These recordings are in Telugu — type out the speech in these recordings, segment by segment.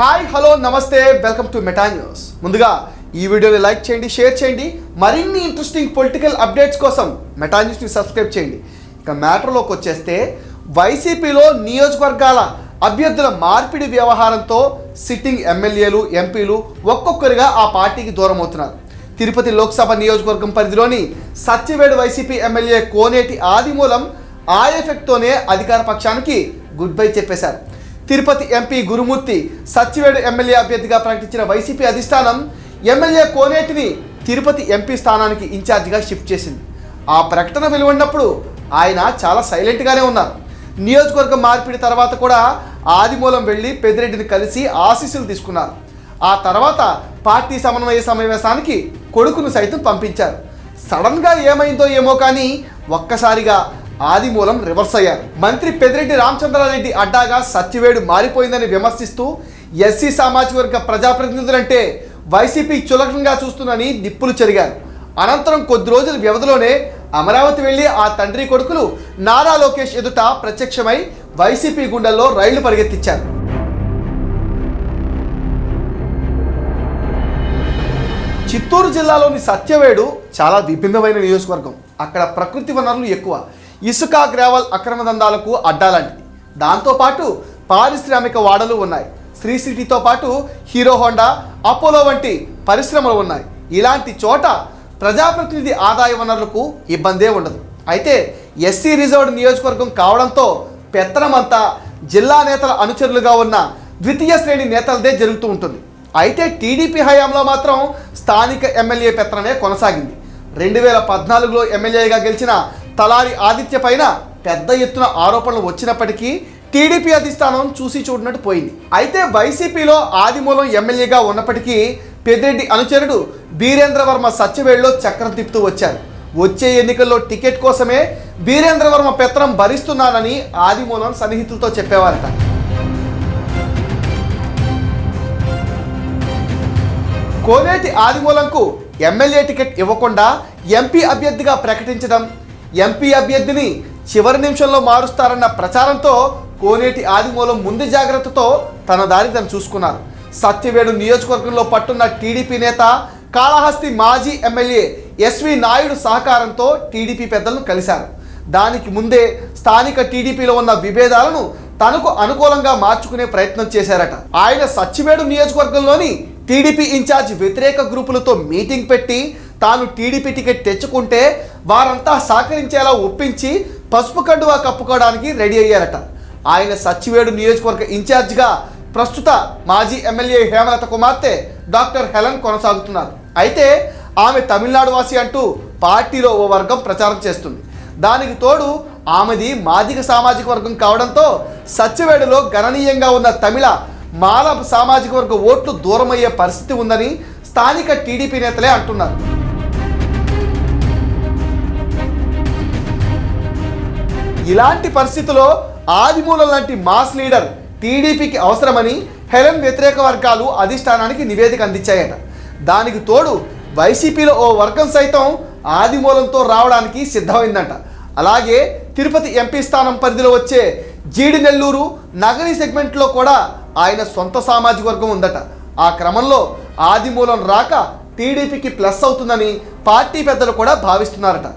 హాయ్ హలో నమస్తే వెల్కమ్ టు మెటా న్యూస్. ముందుగా ఈ వీడియోని లైక్ చేయండి షేర్ చేయండి. మరిన్ని ఇంట్రెస్టింగ్ పొలిటికల్ అప్డేట్స్ కోసం మెటా న్యూస్ని సబ్స్క్రైబ్ చేయండి. ఇక మ్యాటర్లోకి వచ్చేస్తే వైసీపీలో నియోజకవర్గాల అభ్యర్థుల మార్పిడి వ్యవహారంతో సిట్టింగ్ ఎమ్మెల్యేలు ఎంపీలు ఒక్కొక్కరిగా ఆ పార్టీకి దూరం అవుతున్నారు తిరుపతి లోక్సభ నియోజకవర్గం పరిధిలోని సత్యవేడు వైసీపీ ఎమ్మెల్యే కోనేటి ఆదిమూలం ఆ ఎఫెక్ట్తోనే అధికార పక్షానికి గుడ్ బై చెప్పేశారు. తిరుపతి ఎంపీ గురుమూర్తి సత్యవేడు ఎమ్మెల్యే అభ్యర్థిగా ప్రకటించిన వైసీపీ అధిష్టానం ఎమ్మెల్యే కోనేటిని తిరుపతి ఎంపీ స్థానానికి ఇన్ఛార్జిగా షిఫ్ట్ చేసింది. ఆ ప్రకటన వెలువడినప్పుడు ఆయన చాలా సైలెంట్గానే ఉన్నారు. నియోజకవర్గం మార్పిడి తర్వాత కూడా ఆదిమూలం వెళ్ళి పెద్దిరెడ్డిని కలిసి ఆశీస్సులు తీసుకున్నారు. ఆ తర్వాత పార్టీ సమన్వయ సమావేశానికి కొడుకును సైతం పంపించారు. సడన్గా ఏమైందో ఏమో కానీ ఒక్కసారిగా ఆదిమూలం రివర్స్ అయ్యారు. మంత్రి పెద్దిరెడ్డి రామచంద్రారెడ్డి అడ్డాగా సత్యవేడు మారిపోయిందని విమర్శిస్తూ ఎస్సీ సామాజిక వర్గ ప్రజాప్రతినిధులంటే వైసీపీ చులకంగా చూస్తుందని నిప్పులు చెరిగారు. అనంతరం కొద్ది రోజుల వ్యవధిలోనే అమరావతి వెళ్ళి ఆ తండ్రి కొడుకులు నారా లోకేష్ ఎదుట ప్రత్యక్షమై వైసీపీ గుండెల్లో రైళ్ళు పరిగెత్తించారు చిత్తూరు జిల్లాలోని సత్యవేడు చాలా విభిన్నమైన నియోజకవర్గం. అక్కడ ప్రకృతి వనరులు ఎక్కువ. ఇసుక గ్రావల్ అక్రమ దందాలకు అడ్డాలాంటిది. దాంతోపాటు పారిశ్రామిక వాడలు ఉన్నాయి. శ్రీ సిటీతో పాటు హీరో హోండా అపోలో వంటి పరిశ్రమలు ఉన్నాయి. ఇలాంటి చోట ప్రజాప్రతినిధి ఆదాయ వనరులకు ఇబ్బందే ఉండదు. అయితే ఎస్సీ రిజర్వ్డ్ నియోజకవర్గం కావడంతో పెత్తనమంతా జిల్లా నేతల అనుచరులుగా ఉన్న ద్వితీయ శ్రేణి నేతలదే జరుగుతూ ఉంటుంది. అయితే టీడీపీ హయాంలో మాత్రం స్థానిక ఎమ్మెల్యే పెత్తనమే కొనసాగింది. రెండు వేల పద్నాలుగులో ఎమ్మెల్యేగా గెలిచిన తలారి ఆదిత్య పైన పెద్ద ఎత్తున ఆరోపణలు వచ్చినప్పటికీ టీడీపీ అధిష్టానం చూసి చూడనట్టు పోయింది. అయితే వైసీపీలో ఆదిమూలం ఎమ్మెల్యేగా ఉన్నప్పటికీ పెద్దిరెడ్డి అనుచరుడు బీరేంద్రవర్మ సత్యవేడులో చక్రం తిప్పుతూ వచ్చారు. వచ్చే ఎన్నికల్లో టికెట్ కోసమే బీరేంద్రవర్మ పెత్తనం భరిస్తున్నానని ఆదిమూలం సన్నిహితులతో చెప్పేవారట. కోనేటి ఆదిమూలంకు ఎమ్మెల్యే టికెట్ ఇవ్వకుండా ఎంపీ అభ్యర్థిగా ప్రకటించడం ఎంపీ అభ్యర్థిని చివరి నిమిషంలో మారుస్తారన్న ప్రచారంతో కోనేటి ఆదిమూలం ముందు జాగ్రత్తతో తన దారి తను చూసుకున్నారు. సత్యవేడు నియోజకవర్గంలో పట్టున్న టీడీపీ నేత కాళహస్తి మాజీ ఎమ్మెల్యే ఎస్వి నాయుడు సహకారంతో టీడీపీ పెద్దలను కలిశారు. దానికి ముందే స్థానిక టీడీపీలో ఉన్న విభేదాలను తనకు అనుకూలంగా మార్చుకునే ప్రయత్నం చేశారట. ఆయన సచ్చివేడు నియోజకవర్గంలోని టీడీపీ ఇన్ఛార్జ్ వ్యతిరేక గ్రూపులతో మీటింగ్ పెట్టి తాను టీడీపీ టికెట్ తెచ్చుకుంటే వారంతా సహకరించేలా ఒప్పించి పసుపు కండువా కప్పుకోవడానికి రెడీ అయ్యారట. ఆయన సచ్చివేడు నియోజకవర్గ ఇన్ఛార్జ్గా ప్రస్తుత మాజీ ఎమ్మెల్యే హేమలత కుమార్తె డాక్టర్ హెలన్ కొనసాగుతున్నారు. అయితే ఆమె తమిళనాడు వాసి అంటూ పార్టీలో ఓ వర్గం ప్రచారం చేస్తుంది. దానికి తోడు ఆమెది మాదిక సామాజిక వర్గం కావడంతో సత్యవేడులో గణనీయంగా ఉన్న తమిళ మాల సామాజిక వర్గ ఓట్లు దూరమయ్యే పరిస్థితి ఉందని స్థానిక టీడీపీ నేతలే అంటున్నారు. ఇలాంటి పరిస్థితుల్లో ఆదిమూలం లాంటి మాస్ లీడర్ టీడీపీకి అవసరమని హెలెన్ వ్యతిరేక వర్గాలు అధిష్టానానికి నివేదిక అందించాయట. దానికి తోడు వైసీపీలో ఓ వర్గం సైతం ఆదిమూలంతో రావడానికి సిద్ధమైందంట. అలాగే తిరుపతి ఎంపీ స్థానం పరిధిలో వచ్చే జీడి నెల్లూరు నగరి సెగ్మెంట్లో కూడా ఆయన సొంత సామాజిక వర్గం ఉందట. ఆ క్రమంలో ఆదిమూలం రాక టీడీపీకి ప్లస్ అవుతుందని పార్టీ పెద్దలు కూడా భావిస్తున్నారట.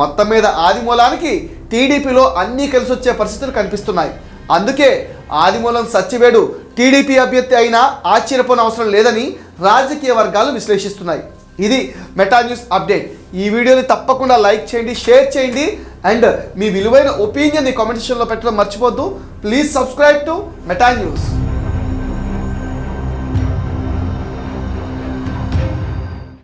మొత్తం మీద ఆదిమూలానికి టీడీపీలో అన్నీ కలిసి వచ్చే పరిస్థితులు కనిపిస్తున్నాయి. అందుకే ఆదిమూలం సత్యవేడు టీడీపీ అభ్యర్థి అయినా ఆశ్చర్యపోని అవసరం లేదని రాజకీయ వర్గాలు విశ్లేషిస్తున్నాయి. ఇది మెటా న్యూస్ అప్డేట్. ఈ వీడియోని తప్పకుండా లైక్ చేయండి షేర్ చేయండి అండ్ మీ విలువైన ఒపీనియన్ని కామెంట్ సెక్షన్లో పెట్టడం మర్చిపోద్దు please subscribe to Meta news.